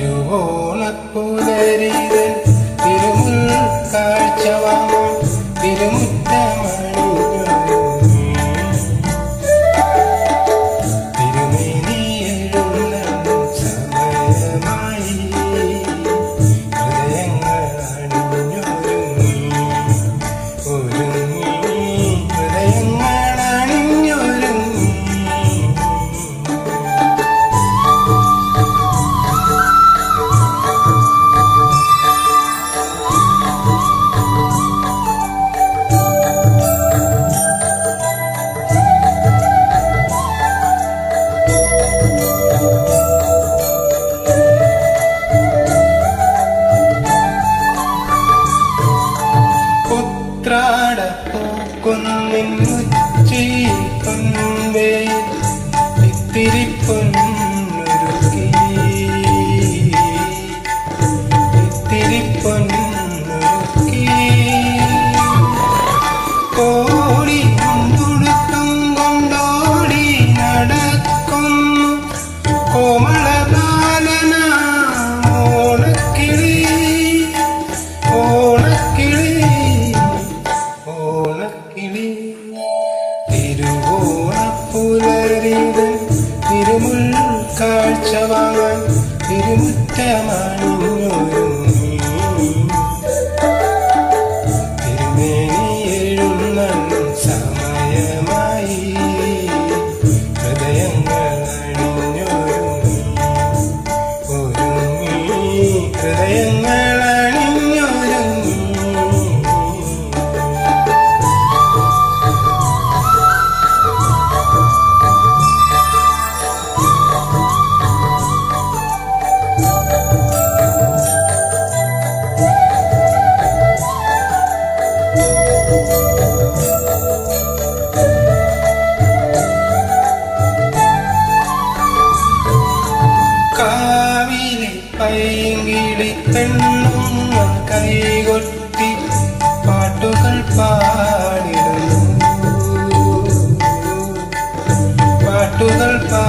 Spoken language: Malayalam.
തിരുവോളപ്പുതരിത് തിരുമുൽ കാഴ്ചവാമ തിരുമുറ്റമണി. നിന്നുച്ചി തന്നേ ഇത്തിരി പൊന്നു സമയമായി പെണ്ണും കൈകൊട്ടി പാട്ടുകൾ പാടിടുന്നു പാട്ടുകൾ പാ